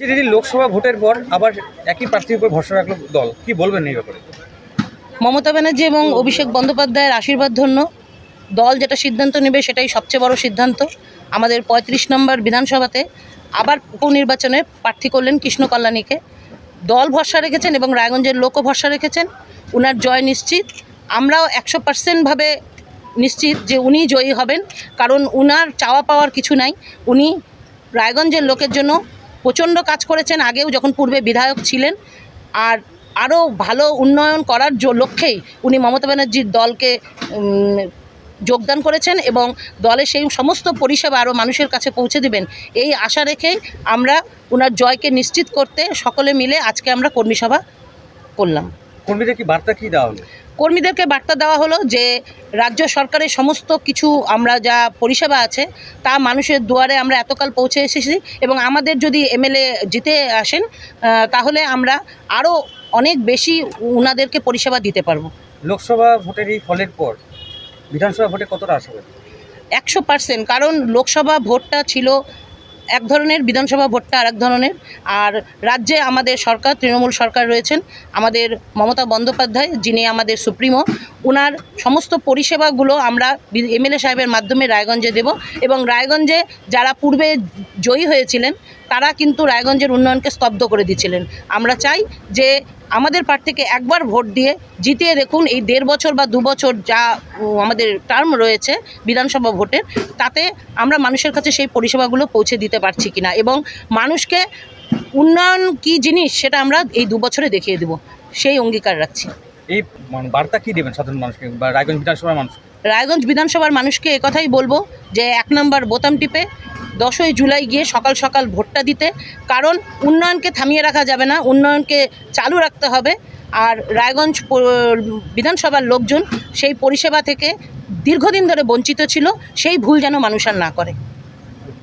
যে দিদি লোকসভা ভোটের পর আবার একই প্রার্থীর উপর ভরসা রাখল দল, কি বলবেন এই ব্যাপারে? মমতা ব্যানার্জি এবং অভিষেক বন্দ্যোপাধ্যায়ের আশীর্বাদ ধন্য। দল যেটা সিদ্ধান্ত নেবে সেটাই সবচেয়ে বড় সিদ্ধান্ত। আমাদের পঁয়ত্রিশ নম্বর বিধানসভাতে আবার উপনির্বাচনে প্রার্থী করলেন কৃষ্ণ কল্যাণীকে। দল ভরসা রেখেছেন এবং রায়গঞ্জের লোকও ভরসা রেখেছেন। উনার জয় নিশ্চিত। আমরাও একশো পার্সেন্টভাবে নিশ্চিত যে উনি জয়ী হবেন। কারণ উনার চাওয়া পাওয়ার কিছু নাই। উনি রায়গঞ্জের লোকের জন্য প্রচণ্ড কাজ করেছেন আগেও যখন পূর্বে বিধায়ক ছিলেন। আর আরও ভালো উন্নয়ন করার লক্ষ্যেই উনি মমতা ব্যানার্জির দলকে যোগদান করেছেন এবং দলে সেই সমস্ত পরিষেবা আরও মানুষের কাছে পৌঁছে দিবেন। এই আশা রেখেই আমরা ওনার জয়কে নিশ্চিত করতে সকলে মিলে আজকে আমরা কর্মী সভা করলাম। কর্মীদের কি বার্তা কি দেওয়া হলো? কর্মীদেরকে বার্তা দেওয়া হলো যে রাজ্য সরকারের সমস্ত কিছু আমরা যা পরিষেবা আছে তা মানুষের দুয়ারে আমরা এতকাল পৌঁছে এসেছি এবং আমাদের যদি এমএলএ জিতে আসেন তাহলে আমরা আরও অনেক বেশি উনাদেরকে পরিষেবা দিতে পারব। লোকসভা ভোটের এই ফলের পর বিধানসভা ভোটে কতটা আশা একশো পার্সেন্ট কারণ লোকসভা ভোটটা ছিল এক ধরনের বিধানসভা ভোটটা আর এক ধরনের। আর রাজ্যে আমাদের সরকার, তৃণমূল সরকার রয়েছেন। আমাদের মমতা বন্দ্যোপাধ্যায়, যিনি আমাদের সুপ্রিমো ওনার সমস্ত পরিষেবাগুলো আমরা এমএলএ সাহেবের মাধ্যমে রায়গঞ্জে দেব এবং রায়গঞ্জে যারা পূর্বে জয়ী হয়েছিলেন, তারা কিন্তু রায়গঞ্জের উন্নয়নকে স্তব্ধ করে দিচ্ছিলেন আমরা চাই যে আমাদের প্রার্থীকে একবার ভোট দিয়ে জিতিয়ে দেখুন এই দেড় বছর বা দু বছর যা আমাদের টার্ম রয়েছে বিধানসভা ভোটের, তাতে আমরা মানুষের কাছে সেই পরিষেবাগুলো পৌঁছে দিতে পারছি কিনা এবং মানুষকে উন্নয়ন কি জিনিস সেটা আমরা এই দু বছরে দেখিয়ে দেব। সেই অঙ্গীকার রাখছি। এই মানে বার্তা কি দেবেন সাধারণ মানুষকে রায়গঞ্জ বিধানসভার মানুষ? রায়গঞ্জ বিধানসভার মানুষকে একথাই বলব যে এক নম্বর বোতাম টিপে দশই জুলাই গিয়ে সকাল সকাল ভোটটা দিতে, কারণ উন্নয়নকে থামিয়ে রাখা যাবে না, উন্নয়নকে চালু রাখতে হবে। আর রায়গঞ্জ বিধানসভার লোকজন সেই পরিষেবা থেকে দীর্ঘদিন ধরে বঞ্চিত ছিল, সেই ভুল যেন মানুষ আর না করে।